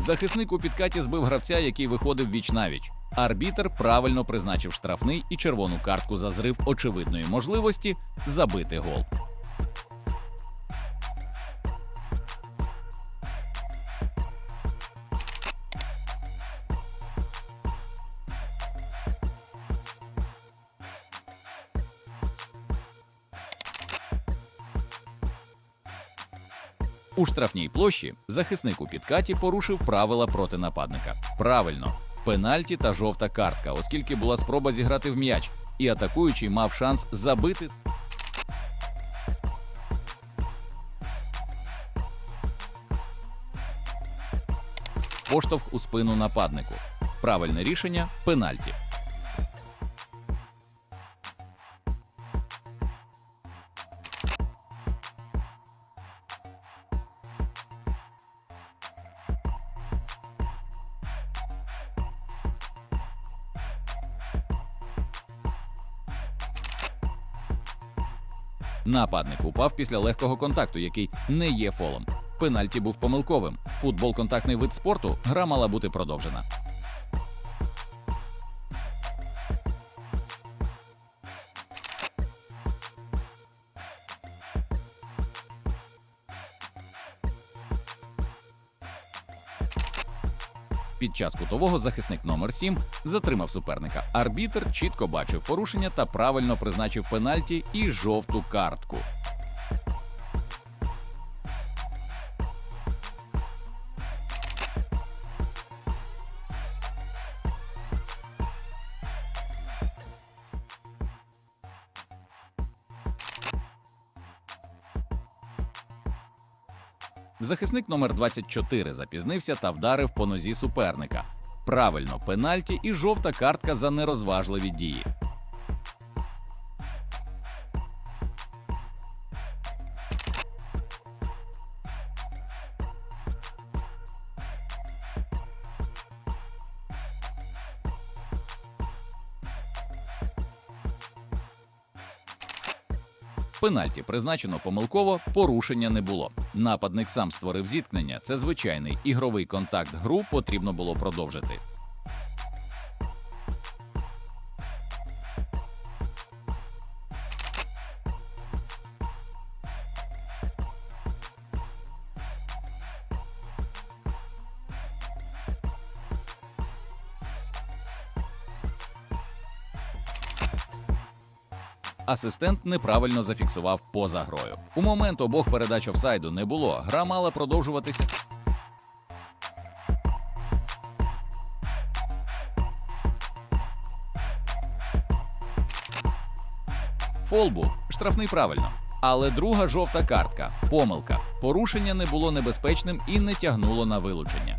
Захисник у підкаті збив гравця, який виходив віч навіч. Арбітер правильно призначив штрафний і червону картку за зрив очевидної можливості забити гол. У штрафній площі захисник у підкаті порушив правила проти нападника. Правильно, пенальті та жовта картка, оскільки була спроба зіграти в м'яч, і атакуючий мав шанс забити. Поштовх у спину нападнику. Правильне рішення пенальті. Нападник упав після легкого контакту, який не є фолом. Пенальті був помилковим. Футбол контактний вид спорту. Гра мала бути продовжена. Під час кутового захисник номер 7 затримав суперника. Арбітер чітко бачив порушення та правильно призначив пенальті і жовту картку. Захисник номер 24 запізнився та вдарив по нозі суперника. Правильно, пенальті і жовта картка за нерозважливі дії. Пенальті призначено помилково, порушення не було. Нападник сам створив зіткнення. Це звичайний ігровий контакт. Гру потрібно було продовжити. Асистент неправильно зафіксував поза грою. У момент обох передач офсайду не було. Гра мала продовжуватися. Фол був штрафний правильно. Але друга жовта картка помилка. Порушення не було небезпечним і не тягнуло на вилучення.